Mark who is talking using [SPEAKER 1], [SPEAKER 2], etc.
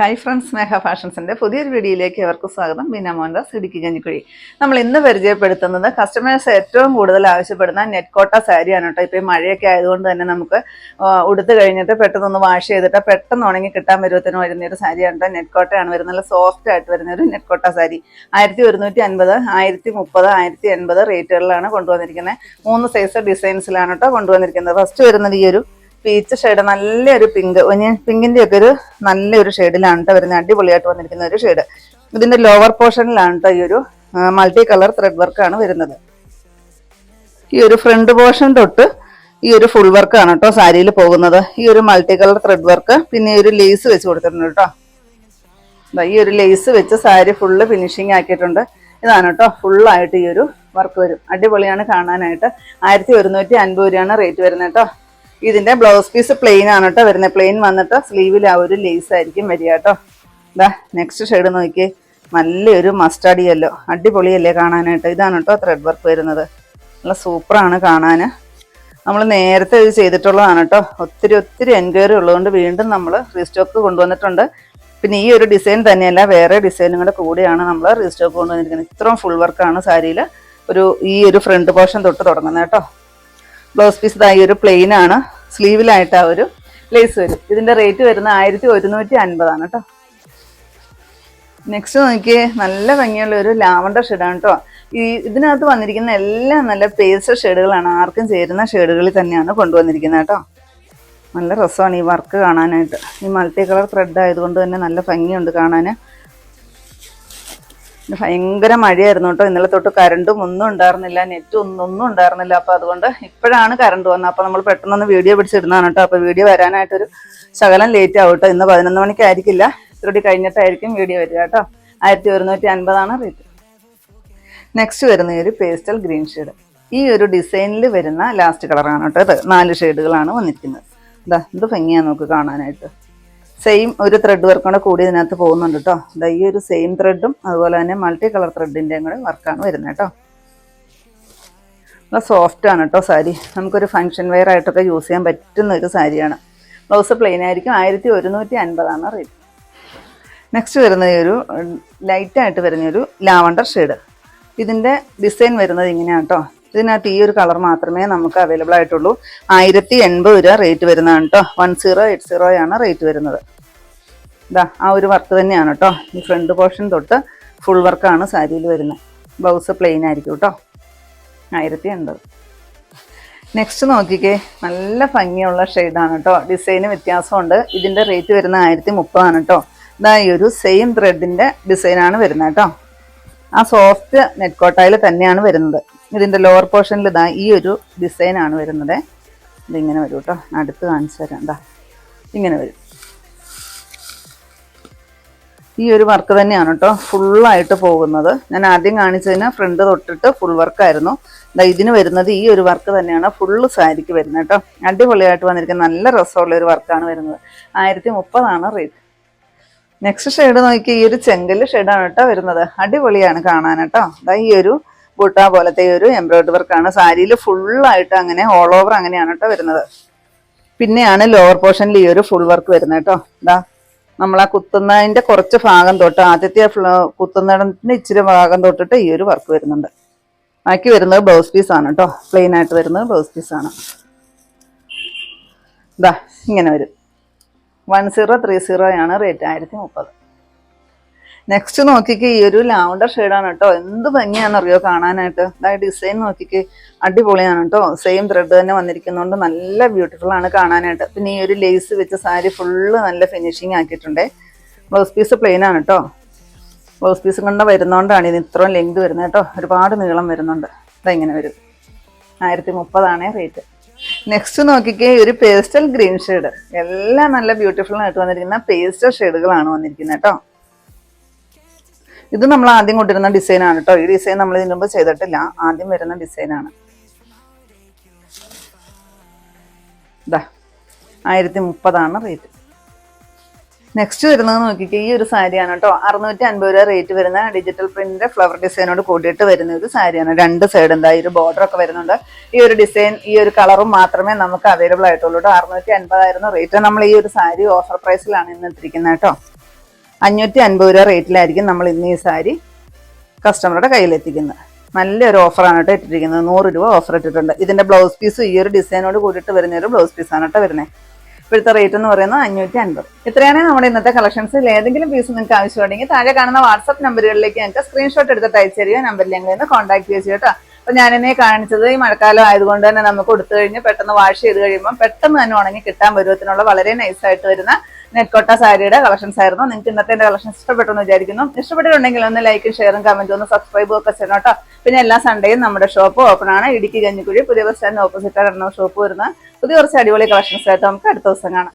[SPEAKER 1] Hi friends സ്നേഹ ഫാഷൻസിന്റെ പുതിയൊരു വീഡിയോയിലേക്ക് അവർക്ക് സ്വാഗതം. ബീന മോഹൻദാസ് ഇടുക്കി കഞ്ഞിക്കുഴി. നമ്മൾ ഇന്ന് പരിചയപ്പെടുത്തുന്നത് കസ്റ്റമേഴ്സ് ഏറ്റവും കൂടുതൽ ആവശ്യപ്പെടുന്ന നെറ്റ് കോട്ട സാരിയാണ് കേട്ടോ. ഇപ്പോൾ മഴയൊക്കെ ആയതുകൊണ്ട് തന്നെ നമുക്ക് ഉടുത്ത് കഴിഞ്ഞിട്ട് പെട്ടെന്നൊന്ന് വാഷ് ചെയ്തിട്ട് പെട്ടെന്ന് ഉണങ്ങി കിട്ടാൻ പരുവത്തിന് വരുന്ന ഒരു സാരിയാണ് കേട്ടോ. നെറ്റ് കോട്ടയാണ് വരുന്നത് നല്ല സോഫ്റ്റ് ആയിട്ട് വരുന്ന ഒരു നെറ്റ് കോട്ട സാരി ആയിരത്തി ഒരുന്നൂറ്റി അൻപത് ആയിരത്തി മുപ്പത് ആയിരത്തി എൺപത് റേറ്റുകളിലാണ് കൊണ്ടുവന്നിരിക്കുന്നത്. മൂന്ന് സൈസ് ഡിസൈൻസിലാണ് കേട്ടോ കൊണ്ടുവന്നിരിക്കുന്നത്. ഫസ്റ്റ് വരുന്നത് ഈ ഒരു പീച്ച് ഷെയ്ഡ് നല്ലൊരു പിങ്ക് പിങ്കിന്റെ ഒക്കെ ഒരു നല്ലൊരു ഷെയ്ഡിലാണ് കേട്ടോ വരുന്നത്. അടിപൊളിയായിട്ട് വന്നിരിക്കുന്ന ഒരു ഷെയ്ഡ് ഇതിന്റെ ലോവർ പോർഷനിലാണ് കേട്ടോ ഈ ഒരു മൾട്ടി കളർ ത്രെഡ് വർക്കാണ് വരുന്നത്. ഈ ഒരു ഫ്രണ്ട് പോർഷൻ തൊട്ട് ഈ ഒരു ഫുൾ വർക്കാണ് കേട്ടോ സാരിയിൽ പോകുന്നത്. ഈ ഒരു മൾട്ടി കളർ ത്രെഡ് വർക്ക് പിന്നെ ഈ ഒരു ലേസ് വെച്ച് കൊടുത്തിട്ടുണ്ട് കേട്ടോ ഈ ഒരു ലേസ് വെച്ച് സാരി ഫുള്ള് ഫിനിഷിങ് ആക്കിയിട്ടുണ്ട്. ഇതാണ് കേട്ടോ ഫുള്ളായിട്ട് ഈ ഒരു വർക്ക് വരും. അടിപൊളിയാണ് കാണാനായിട്ട്. ആയിരത്തി ഒരുന്നൂറ്റി അൻപത് രൂപയാണ് റേറ്റ് വരുന്നത് കേട്ടോ ഇതിന്റെ ബ്ലൗസ് പീസ് പ്ലെയിൻ ആണ് കേട്ടോ വരുന്നത് പ്ലെയിൻ വന്നിട്ട് സ്ലീവിൽ ആ ഒരു ലേസ് ആയിരിക്കും വരിക കേട്ടോ ഇതാ നെക്സ്റ്റ് ഷെയ്ഡ് നോക്കിയേ. നല്ലൊരു മസ്റ്റാർഡ് യെല്ലോ അടിപൊളിയല്ലേ കാണാനായിട്ട്. ഇതാണ് കേട്ടോ ത്രെഡ് വർക്ക് വരുന്നത്. നല്ല സൂപ്പറാണ് കാണാൻ നമ്മൾ നേരത്തെ ഇത് ചെയ്തിട്ടുള്ളതാണ് കേട്ടോ ഒത്തിരി ഒത്തിരി എൻക്വയറി ഉള്ളതുകൊണ്ട് വീണ്ടും നമ്മൾ റീസ്റ്റോക്ക് കൊണ്ടുവന്നിട്ടുണ്ട്. പിന്നെ ഈ ഒരു ഡിസൈൻ തന്നെയല്ല വേറെ ഡിസൈനും കൂടെ കൂടിയാണ് നമ്മൾ റീസ്റ്റോക്ക് കൊണ്ടുവന്നിരിക്കുന്നത്. ഇത്രയും ഫുൾ വർക്കാണ് സാരിയിൽ ഒരു ഈ ഒരു ഫ്രണ്ട് പോർഷൻ തൊട്ട് തുടങ്ങുന്നത് കേട്ടോ ബ്ലൗസ് പീസ് ഇതായി ഒരു പ്ലെയിൻ ആണ്. സ്ലീവിലായിട്ട് ആ ഒരു ലേസ് വരും. ഇതിന്റെ റേറ്റ് വരുന്നത് ആയിരത്തി ഒരുന്നൂറ്റി അൻപതാണ് കേട്ടോ. നെക്സ്റ്റ് നോക്കിയേ നല്ല ഭംഗിയുള്ള ഒരു ലാവണ്ടർ ഷെയ്ഡാണ് കേട്ടോ. ഈ ഇതിനകത്ത് വന്നിരിക്കുന്ന എല്ലാം നല്ല പേസ്റ്റ് ഷെയ്ഡുകളാണ് ആർക്കും ചേരുന്ന ഷെയ്ഡുകളിൽ തന്നെയാണ് കൊണ്ടുവന്നിരിക്കുന്നത് കേട്ടോ. നല്ല രസമാണ് ഈ വർക്ക് കാണാനായിട്ട്. ഈ മൾട്ടി കളർ ത്രെഡ് ആയതുകൊണ്ട് തന്നെ നല്ല ഭംഗിയുണ്ട് കാണാൻ ഭയങ്കര മഴയായിരുന്നു കേട്ടോ. ഇന്നലെ തൊട്ട് കറണ്ടും ഒന്നും ഉണ്ടായിരുന്നില്ല. നെറ്റും ഒന്നും ഒന്നും ഉണ്ടായിരുന്നില്ല. അപ്പോൾ അതുകൊണ്ട് ഇപ്പോഴാണ് കറണ്ട് വന്നത്. അപ്പോൾ നമ്മൾ പെട്ടെന്നൊന്ന് വീഡിയോ പിടിച്ചിരുന്നതാണ് കേട്ടോ. അപ്പോൾ വീഡിയോ വരാനായിട്ടൊരു ശകലം ലേറ്റ് ആവും കേട്ടോ. ഇന്ന് പതിനൊന്ന് മണിക്കായിരിക്കില്ല. ഇത്തിരി കഴിഞ്ഞിട്ടായിരിക്കും വീഡിയോ വരിക കേട്ടോ. ആയിരത്തി ഒരുന്നൂറ്റി അൻപതാണ് റേറ്റ് നെക്സ്റ്റ് വരുന്ന ഒരു പേസ്റ്റൽ ഗ്രീൻ ഷെയ്ഡ് ഈ ഒരു ഡിസൈനിൽ വരുന്ന ലാസ്റ്റ് കളറാണ് കേട്ടോ ഇത്. നാല് ഷെയ്ഡുകളാണ് വന്നിരിക്കുന്നത്. ഇതാ ഇത് ഭംഗിയാണ് നമുക്ക് കാണാനായിട്ട്. സെയിം ഒരു ത്രെഡ് വർക്കും കൂടെ കൂടി ഇതിനകത്ത് പോകുന്നുണ്ട് കേട്ടോ ഇതാ ഈ ഒരു സെയിം ത്രെഡും അതുപോലെ തന്നെ മൾട്ടി കളർ ത്രെഡിന്റെയും കൂടെ വർക്കാണ് വരുന്നത് കേട്ടോ നല്ല സോഫ്റ്റ് ആണ് കേട്ടോ സാരി. നമുക്കൊരു ഫംഗ്ഷൻ വെയർ ആയിട്ടൊക്കെ യൂസ് ചെയ്യാൻ പറ്റുന്ന ഒരു സാരിയാണ്. ബ്ലൗസ് പ്ലെയിൻ ആയിരിക്കും. ആയിരത്തി ഒരുന്നൂറ്റി അൻപതാണ് റേറ്റ് നെക്സ്റ്റ് വരുന്ന ഈ ഒരു ലൈറ്റായിട്ട് വരുന്ന ഒരു ലാവണ്ടർ ഷെയ്ഡ് ഇതിന്റെ ഡിസൈൻ വരുന്നത് ഇങ്ങനെയാണ് കേട്ടോ ഇതിനകത്ത് ഈ ഒരു കളർ മാത്രമേ നമുക്ക് അവൈലബിൾ ആയിട്ടുള്ളൂ. ആയിരത്തി എൺപത് രൂപ റേറ്റ് വരുന്നതാണ് കേട്ടോ വൺ സീറോ എയ്റ്റ് സീറോയാണ് റേറ്റ് വരുന്നത്. ഇതാ ആ ഒരു വർക്ക് തന്നെയാണ് കേട്ടോ ഈ ഫ്രണ്ട് പോർഷൻ തൊട്ട് ഫുൾ വർക്കാണ് സാരിയിൽ വരുന്നത്. ബ്ലൗസ് പ്ലെയിൻ ആയിരിക്കും കേട്ടോ ആയിരത്തി എൺപത് നെക്സ്റ്റ് നോക്കിക്കേ. നല്ല ഭംഗിയുള്ള ഷെയ്ഡാണ് കേട്ടോ ഡിസൈന് വ്യത്യാസമുണ്ട്. ഇതിന്റെ റേറ്റ് വരുന്ന ആയിരത്തി മുപ്പതാണ് കേട്ടോ ഇതാ ഈ ഒരു സെയിം ത്രെഡിന്റെ ഡിസൈനാണ് വരുന്നത് കേട്ടോ ആ സോഫ്റ്റ് നെറ്റ് കോട്ടായിൽ തന്നെയാണ് വരുന്നത്. ഇതിന്റെ ലോവർ പോർഷനിൽ ഇതാ ഈ ഒരു ഡിസൈനാണ് വരുന്നത്. ഇതിങ്ങനെ വരും കേട്ടോ അടുത്ത് കാണിച്ചു തരാം. എന്താ ഇങ്ങനെ വരും. ഈ ഒരു വർക്ക് തന്നെയാണ് കേട്ടോ ഫുള്ളായിട്ട് പോകുന്നത്. ഞാൻ ആദ്യം കാണിച്ചതിന് ഫ്രണ്ട് തൊട്ടിട്ട് ഫുൾ വർക്കായിരുന്നു ദാ ഇതിന് വരുന്നത് ഈ ഒരു വർക്ക് തന്നെയാണ് ഫുള്ള് സാരിക്ക് വരുന്നത് കേട്ടോ അടിപൊളിയായിട്ട് വന്നിരിക്കുന്ന നല്ല രസമുള്ള ഒരു വർക്കാണ് വരുന്നത്. ആയിരത്തി മുപ്പതാണ് റേറ്റ് നെക്സ്റ്റ് ഷെയ്ഡ് നോക്കി ഈ ഒരു ചെങ്കൽ ഷെയ്ഡാണ് കേട്ടോ വരുന്നത്. അടിപൊളിയാണ് കാണാൻ കേട്ടോ ദാ ഈ ഒരു ബുട്ട പോലത്തെ ഒരു എംബ്രോയിഡറി വർക്കാണ്. സാരിയിൽ ഫുള്ളായിട്ട് അങ്ങനെ ഓൾ ഓവർ അങ്ങനെയാണ് കേട്ടോ വരുന്നത്. പിന്നെയാണ് ലോവർ പോർഷനിൽ ഈ ഒരു ഫുൾ വർക്ക് വരുന്നത് കേട്ടോ ഇതാ നമ്മൾ ആ കുത്തുന്നതിന്റെ കുറച്ച് ഭാഗം തൊട്ട് ആദ്യത്തെ കുത്തുന്നതിന്റെ ഇച്ചിരി ഭാഗം തൊട്ടിട്ട് ഈ ഒരു വർക്ക് വരുന്നുണ്ട്. ബാക്കി വരുന്നത് ബ്ലൗസ് പീസ് ആണ് കേട്ടോ പ്ലെയിൻ ആയിട്ട് വരുന്നത് ബ്ലൗസ് പീസ് ആണ്. ഇതാ ഇങ്ങനെ വരും. വൺ സീറോ ത്രീ സീറോ ആണ് റേറ്റ് ആയിരത്തി മുപ്പത്. നെക്സ്റ്റ് നോക്കിക്ക് ഈ ഒരു ലാവണ്ടർ ഷെയ്ഡാണ് കേട്ടോ. എന്ത് ഭംഗിയാണെന്നറിയോ കാണാനായിട്ട്? അതായത് ഡിസൈൻ നോക്കിക്ക് അടിപൊളിയാണ് കേട്ടോ. സെയിം ത്രെഡ് തന്നെ വന്നിരിക്കുന്നതുകൊണ്ട് നല്ല ബ്യൂട്ടിഫുൾ ആണ് കാണാനായിട്ട്. പിന്നെ ഈ ഒരു ലേസ് വെച്ച സാരി ഫുള്ള് നല്ല ഫിനിഷിങ് ആക്കിയിട്ടുണ്ട്. ബ്ലൗസ് പീസ് പ്ലെയിൻ ആണ് കേട്ടോ. ബ്ലൗസ് പീസ് കൊണ്ട് വരുന്നതുകൊണ്ടാണ് ഇത് ഇത്രയും ലെങ്ത് വരുന്നത് കേട്ടോ. ഒരുപാട് നീളം വരുന്നുണ്ട് ഇതാ ഇങ്ങനെ വരും. ആയിരത്തി മുപ്പതാണ് റേറ്റ് നെക്സ്റ്റ് നോക്കിക്കേ ഒരു പേസ്റ്റൽ ഗ്രീൻ ഷെയ്ഡ് എല്ലാം നല്ല ബ്യൂട്ടിഫുൾ ആയിട്ട് വന്നിരിക്കുന്ന പേസ്റ്റൽ ഷെയ്ഡുകളാണ് വന്നിരിക്കുന്നത് കേട്ടോ. ഇത് നമ്മൾ ആദ്യം കൊണ്ടിരുന്ന ഡിസൈൻ ആണ് കേട്ടോ ഈ ഡിസൈൻ നമ്മൾ ഇതിനു മുമ്പ് ചെയ്തിട്ടില്ല. ആദ്യം വരുന്ന ഡിസൈൻ ആണ്. ആയിരത്തി മുപ്പതാണ് റേറ്റ് നെക്സ്റ്റ് വരുന്നത് നോക്കിക്കേ ഈ ഒരു സാരിയാണ് കേട്ടോ അറുന്നൂറ്റി അൻപത് രൂപ റേറ്റ് വരുന്ന ഡിജിറ്റൽ പ്രിന്റിന്റെ ഫ്ലവർ ഡിസൈനോട് കൂടിയിട്ട് വരുന്ന ഒരു സാരിയാണ് രണ്ട് സൈഡ് എന്താ ഈ ഒരു ബോർഡർ ഒക്കെ വരുന്നുണ്ട്. ഈ ഒരു ഡിസൈൻ ഈ ഒരു കളറും മാത്രമേ നമുക്ക് അവൈലബിൾ ആയിട്ടുള്ളൂ കേട്ടോ അറുന്നൂറ്റി അൻപതായിരുന്നു റേറ്റ് നമ്മൾ ഈ ഒരു സാരി ഓഫർ പ്രൈസിലാണ് ഇന്ന് എത്തിയിരിക്കുന്നത് കേട്ടോ അഞ്ഞൂറ്റി അൻപത് രൂപ റേറ്റിലായിരിക്കും നമ്മൾ ഇന്ന് ഈ സാരി കസ്റ്റമറുടെ കയ്യിലെത്തിക്കുന്നത്. നല്ലൊരു ഓഫറാണ് കേട്ടോ ഇട്ടിരിക്കുന്നത്. നൂറ് രൂപ ഓഫർ ഇട്ടിട്ടുണ്ട്. ഇതിന്റെ ബ്ലൗസ് പീസ് ഈ ഒരു ഡിസൈനോട് കൂടിയിട്ട് വരുന്ന ഒരു ബ്ലൗസ് പീസാണ് കേട്ടോ വരുന്നത് ഇപ്പോഴത്തെ റേറ്റ് എന്ന് പറയുന്നത് അഞ്ഞൂറ്റി അൻപത് ഇത്രയാണ് നമ്മുടെ ഇന്നത്തെ കളക്ഷൻസിൽ ഏതെങ്കിലും പീസ് നിങ്ങൾക്ക് ആവശ്യമുണ്ടെങ്കിൽ താഴെ കാണുന്ന വാട്സപ്പ് നമ്പറുകളിലേക്ക് ഞങ്ങൾക്ക് സ്ക്രീൻഷോട്ട് എടുത്തിട്ട് അയച്ചു തരിക. നമ്പറിൽ ഞങ്ങൾ നിന്ന് കോൺടാക്ട് ചെയ്യുക കേട്ടോ. അപ്പൊ ഞാനെന്നെ കാണിച്ചത് ഈ മഴക്കാലം ആയതുകൊണ്ട് തന്നെ നമുക്ക് കൊടുത്തു കഴിഞ്ഞ് പെട്ടെന്ന് വാഷ് ചെയ്ത് കഴിയുമ്പോൾ പെട്ടെന്ന് തന്നെ ഉണങ്ങി കിട്ടാൻ പരുവത്തിനുള്ള വളരെ നൈസായിട്ട് വരുന്ന നെറ്റ്കോട്ട സാരിയുടെ കളക്ഷൻസ് ആയിരുന്നു. നിങ്ങൾക്ക് ഇന്നത്തെ എന്റെ കളക്ഷൻസ് ഇഷ്ടപ്പെട്ടു എന്ന് വിചാരിക്കുന്നു. ഇഷ്ടപ്പെട്ടിട്ടുണ്ടെങ്കിൽ ഒന്ന് ലൈക്കും ഷെയറും കമന്റും ഒന്ന് സബ്സ്ക്രൈബും ഒക്കെ ചെയ്യണം കേട്ടോ. പിന്നെ എല്ലാ സൺഡേയും നമ്മുടെ ഷോപ്പ് ഓപ്പൺ ആണ്. ഇടുക്കി കഞ്ഞിക്കുഴി പുതിയ ബസ് സ്റ്റാൻഡിന് ഓപ്പോസിറ്റ് ആണ് ഷോപ്പ് വരുന്നത്. പുതിയ കുറച്ച് അടിപൊളി കളക്ഷൻസ് ആയിട്ട് നമുക്ക് അടുത്ത ദിവസം കാണാം.